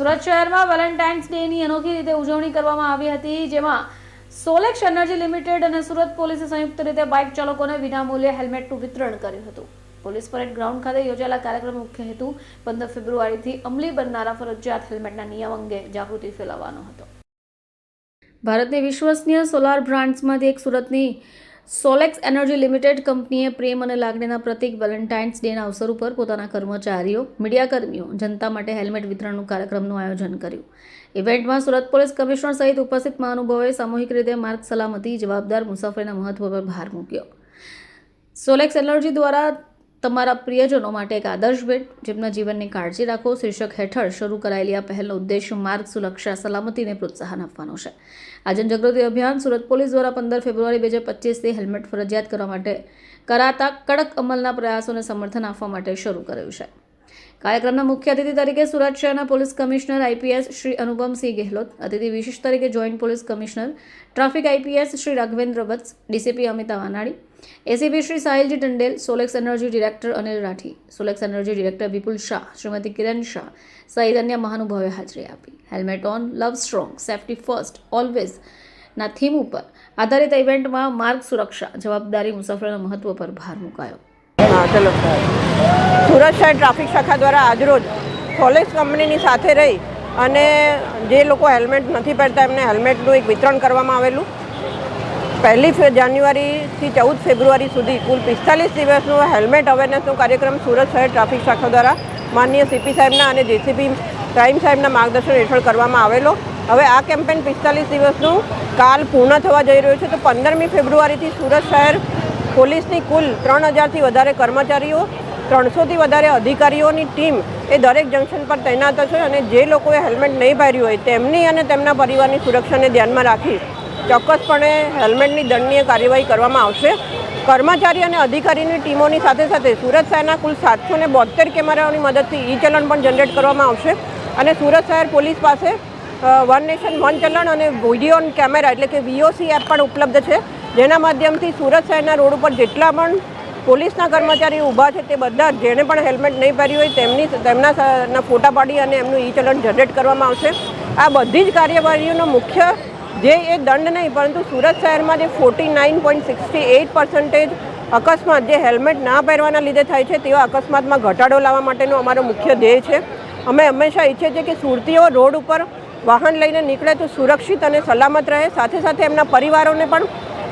સુરત શહેરમાં વેલેન્ટાઇન્સ ડેની અનોખી રીતે ઉજવણી કરવામાં આવી હતી, જેમાં સોલેક્સ એનર્જી લિમિટેડ અને સુરત પોલીસે સંયુક્ત રીતે બાઇક ચાલકોને વિનામૂલ્યે હેલ્મેટનું વિતરણ કર્યું હતું. પોલીસ પરેડ ગ્રાઉન્ડ ખાતે યોજાયેલા કાર્યક્રમ મુખ્ય હેતુ પંદર ફેબ્રુઆરીથી અમલી બનનારા ફરજિયાત હેલ્મેટના નિયમ અંગે જાગૃતિ ફેલાવવાનો હતો. ભારતની વિશ્વસનીય સોલાર બ્રાન્ડ્સમાંથી એક સુરતની સોલેક્સ એનર્જી લિમિટેડ કંપનીએ પ્રેમ અને લાગણીના પ્રતીક વેલેન્ટાઇન્સ ડેના અવસર ઉપર પોતાના કર્મચારીઓ, મીડિયાકર્મીઓ, જનતા માટે હેલ્મેટ વિતરણનું કાર્યક્રમનું આયોજન કર્યું. ઇવેન્ટમાં સુરત પોલીસ કમિશનર સહિત ઉપસ્થિત મહાનુભાવોએ સામૂહિક રીતે માર્ગ સલામતી, જવાબદાર મુસાફરીના મહત્વ પર ભાર મૂક્યો. સોલેક્સ એનર્જી દ્વારા તમારા પ્રિયજનો માટે એક આદર્શ ભેટ, જેમના જીવનની કાળજી રાખો, શીર્ષક હેઠળ શરૂ કરાયેલી આ પહેલનો ઉદ્દેશ માર્ગ, સુરક્ષા, સલામતીને પ્રોત્સાહન આપવાનો છે. આ જનજાગૃતિ અભિયાન સુરત પોલીસ દ્વારા પંદર ફેબ્રુઆરી બે હજાર પચીસથી હેલ્મેટ ફરજિયાત કરવા માટે કરાતા કડક અમલના પ્રયાસોને સમર્થન આપવા માટે શરૂ કર્યું છે. કાર્યક્રમના મુખ્ય અતિથિ તરીકે સુરત શહેરના police commissioner IPS Shri Anupamsinh Gehlot, અતિથિ વિશેષ તરીકે joint police commissioner traffic IPS Shri Raghvendra Vats DCP Amita Vanani ACP Shri Sahilji Tandel, Solex energy director Anil Rathi, Solex energy director Vipul Shah, Shrimati Kiran Shah, સહિત અન્ય મહાનુભાવે હાજરી આપી. Helmet on, love strong, safety first, always ના theme ઉપર આધારિત ઇવેન્ટમાં માર્ગ સુરક્ષા, જવાબદારી, મુસાફરોના મહત્વ પર ભાર મુકાયો. સુરત શહેર ટ્રાફિક શાખા દ્વારા આજરોજ સોલેક્સ કંપનીની સાથે રહી અને જે લોકો હેલ્મેટ નથી પહેરતા, એમને હેલ્મેટનું એક વિતરણ કરવામાં આવેલું. પહેલી જાન્યુઆરીથી ચૌદ ફેબ્રુઆરી સુધી કુલ પિસ્તાલીસ દિવસનું હેલ્મેટ અવેરનેસનો કાર્યક્રમ સુરત શહેર ટ્રાફિક શાખા દ્વારા માનનીય સીપી સાહેબના અને જેસીપી ક્રાઇમ સાહેબના માર્ગદર્શન હેઠળ કરવામાં આવેલો. હવે આ કેમ્પેન પિસ્તાલીસ દિવસનું કાલ પૂર્ણ થવા જઈ રહ્યું છે. તો પંદરમી ફેબ્રુઆરીથી સુરત શહેર પોલીસની કુલ ત્રણ હજારથી વધારે કર્મચારીઓ, ત્રણસોથી વધારે અધિકારીઓની ટીમ એ દરેક જંકશન પર તૈનાત હશે અને જે લોકોએ હેલ્મેટ નહીં પહેર્યું હોય તેમની અને તેમના પરિવારની સુરક્ષાને ધ્યાનમાં રાખી ચોક્કસપણે હેલ્મેટની દંડનીય કાર્યવાહી કરવામાં આવશે. કર્મચારી અને અધિકારીની ટીમોની સાથે સાથે સુરત શહેરના કુલ સાતસો ને બોતેર કેમેરાઓની મદદથી ઈ ચલણ પણ જનરેટ કરવામાં આવશે. અને સુરત શહેર પોલીસ પાસે વન નેશન, વન ચલણ અને વીડિયો કેમેરા એટલે કે વીઓસી એપ પણ ઉપલબ્ધ છે. જેના માધ્યમથી સુરત શહેરના રોડ ઉપર જેટલા પણ પોલીસના કર્મચારીઓ ઊભા છે તે બધા જેણે પણ હેલ્મેટ નહીં પહેર્યું હોય તેમની તેમના ફોટા પાડી અને એમનું ઈ ચલણ જનરેટ કરવામાં આવશે. આ બધી જ કાર્યવાહીઓનો મુખ્ય જે એ દંડ નહીં, પરંતુ સુરત શહેરમાં જે forty nine point sixty eight percentage અકસ્માત, જે હેલ્મેટ ના પહેરવાના લીધે થાય છે, તેવા અકસ્માતમાં ઘટાડો લાવવા માટેનો અમારો મુખ્ય ધ્યેય છે. અમે હંમેશા ઈચ્છીએ છીએ કે સુરતીઓ રોડ ઉપર વાહન લઈને નીકળે તો સુરક્ષિત અને સલામત રહે. સાથે સાથે એમના પરિવારોને પણ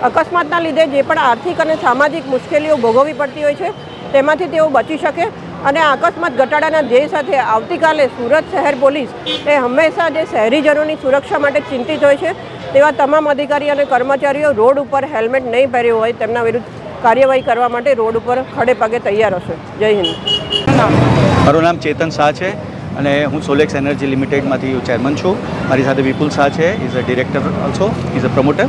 અકસ્માતના લીધે જે પણ આર્થિક અને સામાજિક મુશ્કેલીઓ ભોગવવી પડતી હોય છે, તેમાંથી તેઓ બચી શકે. અને અકસ્માત ઘટાડાના ધ્યેય સાથે આવતીકાલે સુરત શહેર પોલીસ એ હંમેશા જે શહેરીજનોની સુરક્ષા માટે ચિંતિત હોય છે, તેવા તમામ અધિકારી અને કર્મચારીઓ રોડ ઉપર હેલ્મેટ નહીં પહેર્યું હોય તેમના વિરુદ્ધ કાર્યવાહી કરવા માટે રોડ ઉપર ખડે પગે તૈયાર હશે. જય હિન્દ. મારું નામ ચેતન શાહ છે અને હું સોલેક્સ એનર્જી લિમિટેડમાંથી ચેરમેન છું. મારી સાથે વિપુલ શાહ છે is a director also is a promoter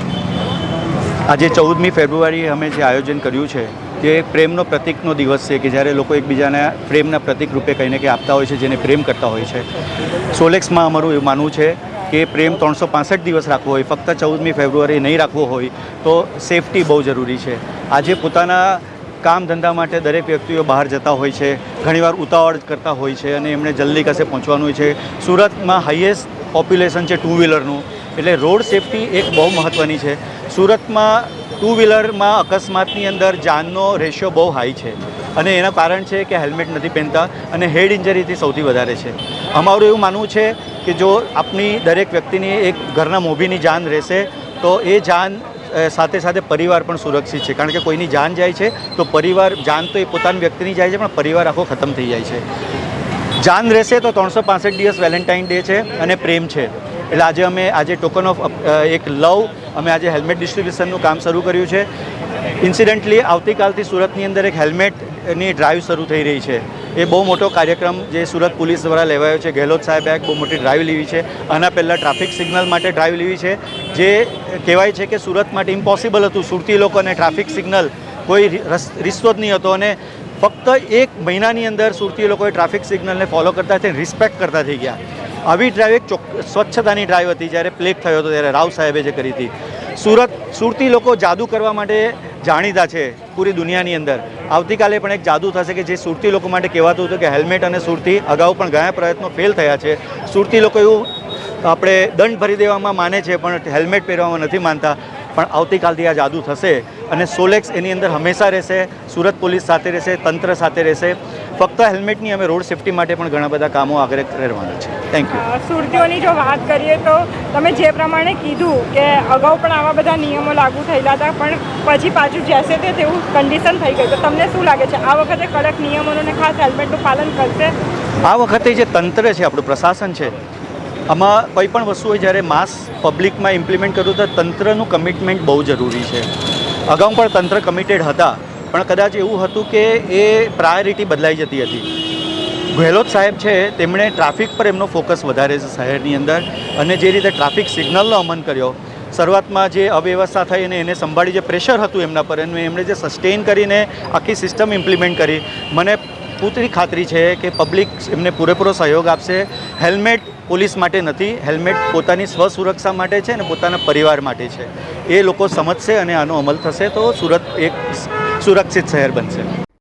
આજે ચૌદમી ફેબ્રુઆરી અમે જે આયોજન કર્યું છે તે પ્રેમનો પ્રતિકનો દિવસ છે કે જ્યારે લોકો એકબીજાને પ્રેમના પ્રતિક રૂપે કહીને કે આપતા હોય છે, જેને પ્રેમ કરતા હોય છે. સોલેક્સમાં અમારું એવું માનવું છે કે પ્રેમ ત્રણસો દિવસ રાખવો હોય, ફક્ત ચૌદમી ફેબ્રુઆરી નહીં રાખવો હોય, તો સેફટી બહુ જરૂરી છે. આજે પોતાના કામ ધંધા માટે દરેક વ્યક્તિઓ બહાર જતા હોય છે, ઘણીવાર ઉતાવળ કરતા હોય છે અને એમણે જલ્દી કશે પહોંચવાનું હોય છે. સુરતમાં હાઈએસ્ટ પોપ્યુલેશન છે ટુ વ્હીલરનું એટલે રોડ સેફટી એક બહુ મહત્ત્વની છે. સુરતમાં ટુ વ્હીલરમાં અકસ્માતની અંદર જાનનો રેશિયો બહુ હાઈ છે. અને એના કારણ છે કે હેલ્મેટ નથી પહેરતા અને હેડ ઇન્જરીથી સૌથી વધારે છે. અમારું એવું માનવું છે કે જો આપની દરેક વ્યક્તિની એક ઘરના મોભીની જાન રહેશે, તો એ જાન સાથે સાથે પરિવાર પણ સુરક્ષિત છે. કારણ કે કોઈની જાન જાય છે, તો પરિવાર, જાન તો એ પોતાની વ્યક્તિની જાય છે, પણ પરિવાર આખો ખતમ થઈ જાય છે. જાન રહેશે તો ત્રણસો દિવસ વેલેન્ટાઇન ડે છે અને પ્રેમ છે. એટલે આજે અમે આજે ટોકન ઓફ એક લવ, અમે આજે હેલ્મેટ ડિસ્ટ્રીબ્યુશનનું કામ શરૂ કર્યું છે. ઇન્સિડન્ટલી આવતીકાલથી સુરતની અંદર એક હેલ્મેટની ડ્રાઈવ શરૂ થઈ રહી છે. એ બહુ મોટો કાર્યક્રમ જે સુરત પોલીસ દ્વારા લેવાયો છે. ગેહલોત સાહેબે બહુ મોટી ડ્રાઈવ લેવી છે. આના પહેલાં ટ્રાફિક સિગ્નલ માટે ડ્રાઈવ લેવી છે. જે કહેવાય છે કે સુરત માટે ઇમ્પોસિબલ હતું. સુરતી લોકોને ટ્રાફિક સિગ્નલ કોઈ રિ- રસ- રિશ્તો જ નહીં હતો અને ફક્ત એક મહિનાની અંદર સુરતી લોકોએ ટ્રાફિક સિગ્નલને ફોલો કરતા થઈને રિસ્પેક્ટ કરતા થઈ ગયા. આવી ડ્રાઈવ એક સ્વચ્છતાની ડ્રાઈવ હતી જ્યારે પ્લેગ થયો હતો ત્યારે રાવ સાહેબે જે કરી હતી. સુરત, સુરતી લોકો જાદુ કરવા માટે જાણીતા છે પૂરી દુનિયાની અંદર. આવતીકાલે પણ એક જાદુ થશે કે જે સુરતી લોકો માટે કહેવાતું હતું કે હેલ્મેટ અને સુરતી અગાઉ પણ ઘણા પ્રયત્નો ફેલ થયા છે. સુરતી લોકો એવું આપણે દંડ ભરી દેવામાં માને છે પણ હેલ્મેટ પહેરવામાં નથી માનતા. પણ આવતીકાલથી આ જાદુ થશે અને સોલેક્સ એની અંદર હંમેશા રહેશે, સુરત પોલીસ સાથે રહેશે, તંત્ર સાથે રહેશે. ફક્ત હેલ્મેટની અમે રોડ સેફટી માટે પણ ઘણા બધા કામો આગળ કરવાના છે. થેન્ક યુ સુરતીઓની જો વાત કરીએ તો તમે જે પ્રમાણે કીધું કે અગાઉ પણ આવા બધા નિયમો લાગુ થયેલા હતા પણ પછી પાછું જેસે તે તેવું કન્ડિશન થઈ ગયું. તો તમને શું લાગે છે? આ વખતે કડક નિયમોનું ખાસ હેલ્મેટનું પાલન કરશે? આ વખતે જે તંત્ર છે આપણું પ્રશાસન છે આમાં કોઈ પણ વસ્તુ હોય જ્યારે માસ પબ્લિકમાં ઇમ્પ્લિમેન્ટ કરવું તો તંત્રનું કમિટમેન્ટ બહુ જરૂરી છે. અગાઉ પણ તંત્ર કમિટેડ હતા. પણ કદાચ એવું હતું કે એ પ્રાયોરિટી બદલાઈ જતી હતી. ગેહલોત સાહેબ છે, તેમણે ટ્રાફિક પર એમનો ફોકસ વધારે છે શહેરની અંદર અને જે રીતે ટ્રાફિક સિગ્નલનો અમન કર્યો, શરૂઆતમાં જે અવ્યવસ્થા થઈ અને એને સંભાળી જે પ્રેશર હતું એમના પર એનું એમણે જે સસ્ટેન કરીને આખી સિસ્ટમ ઇમ્પ્લિમેન્ટ કરી, મને પૂરી ખાતરી છે કે પબ્લિક એમને પૂરેપૂરો સહયોગ આપશે. હેલ્મેટ પોલીસ માટે નથી હેલ્મેટ પોતાની સ્વસુરક્ષા માટે છે અને પોતાના પરિવાર માટે છે. એ લોકો સમજશે અને આનો અમલ થશે તો સુરત એક સુરક્ષિત શહેર બનશે.